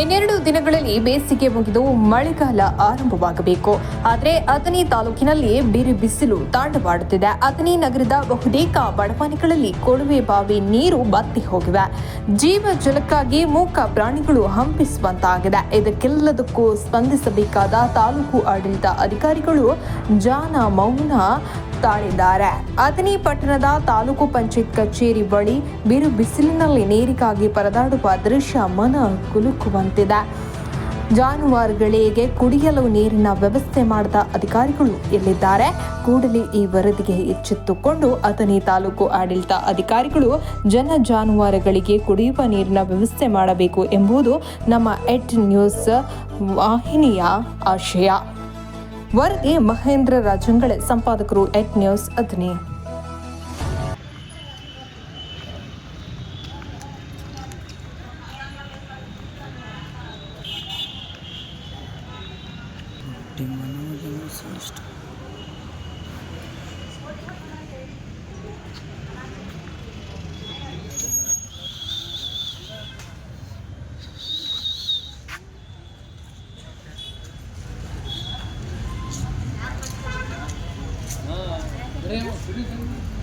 ಇನ್ನೆರಡು ದಿನಗಳಲ್ಲಿ ಬೇಸಿಗೆ ಮುಗಿದು ಮಳೆಗಾಲ ಆರಂಭವಾಗಬೇಕು. ಆದರೆ ಅಥಣಿ ತಾಲೂಕಿನಲ್ಲಿ ಬಿರು ಬಿಸಿಲು ತಾಂಡವಾಡುತ್ತಿದೆ. ಅಥಣಿ ನಗರದ ಬಹುತೇಕ ಬಡವಾನೆಗಳಲ್ಲಿ ಕೊಳವೆ ಬಾವಿ ನೀರು ಬತ್ತಿ ಹೋಗಿವೆ. ಜೀವ ಜಲಕ್ಕಾಗಿ ಮೂಕ ಪ್ರಾಣಿಗಳು ಹಂಪಿಸುವಂತಾಗಿದೆ. ಇದಕ್ಕೆಲ್ಲದಕ್ಕೂ ಸ್ಪಂದಿಸಬೇಕಾದ ತಾಲೂಕು ಆಡಳಿತ ಅಧಿಕಾರಿಗಳು ಜಾನ ಮೌನ ತಾಳಿದ್ದಾರೆ. ಅಥಣಿ ಪಟ್ಟಣದ ತಾಲೂಕು ಪಂಚಾಯತ್ ಕಚೇರಿ ಬಳಿ ಬಿರು ಬಿಸಿಲಿನಲ್ಲಿ ನೀರಿಗಾಗಿ ಪರದಾಡುವ ದೃಶ್ಯ ಮನ ಕುಲುಕುವಂತಿದೆ. ಜಾನುವಾರುಗಳಿಗೆ ಕುಡಿಯಲು ನೀರಿನ ವ್ಯವಸ್ಥೆ ಮಾಡಿದ ಅಧಿಕಾರಿಗಳು ಎಲ್ಲಿದ್ದಾರೆ? ಕೂಡಲೇ ಈ ವರದಿಗೆ ಎಚ್ಚೆತ್ತುಕೊಂಡು ಅಥಣಿ ತಾಲೂಕು ಆಡಳಿತ ಅಧಿಕಾರಿಗಳು ಜನ ಜಾನುವಾರುಗಳಿಗೆ ಕುಡಿಯುವ ನೀರಿನ ವ್ಯವಸ್ಥೆ ಮಾಡಬೇಕು ಎಂಬುದು ನಮ್ಮ ಎಟ್ ನ್ಯೂಸ್ ವಾಹಿನಿಯ ಆಶಯ. ವರದಿ ಮಹೇಂದ್ರ ರಾಜಂಗಳ ಸಂಪಾದಕರು ಎಟ್ ನ್ಯೂಸ್ ಅದ್ನಿ Lembra?